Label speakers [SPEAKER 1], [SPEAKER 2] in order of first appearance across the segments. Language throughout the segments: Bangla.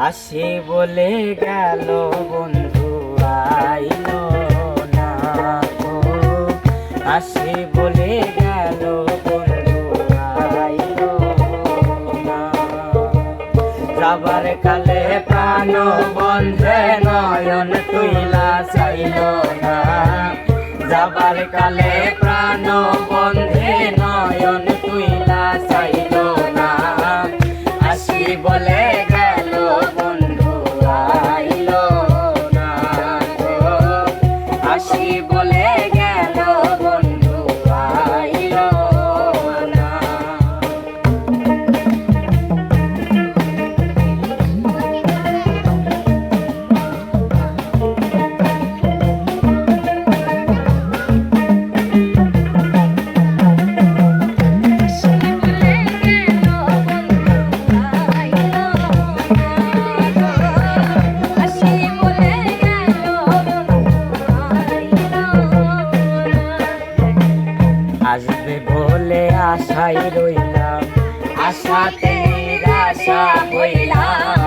[SPEAKER 1] আসি বলে গেল বন্ধু, আইলো না গো। আসি বলে গেল বন্ধু, আইলো না কালে প্রাণ বন্ধে নয়ন তুইলা চাইল না। যাবার কালে প্রাণ বন্ধে নয়ন তুইলা চাইল না। আসি বলে বলে গেল। আশাই রইলাম আশাতে আশা হইলাম।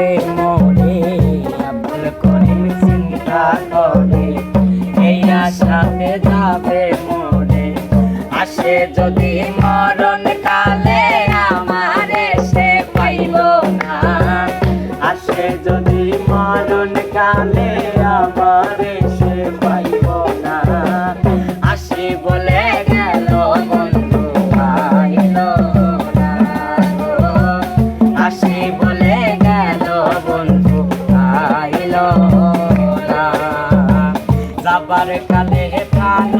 [SPEAKER 1] কাছে মনে আবুল করিম চিন্তা করে। এই আশাতে যাবে মনে। আসে যদি মরণ কালে আমার সে পাইল না। আসে যদি মরণ কালে আমার সে পাইল เหตุการณ์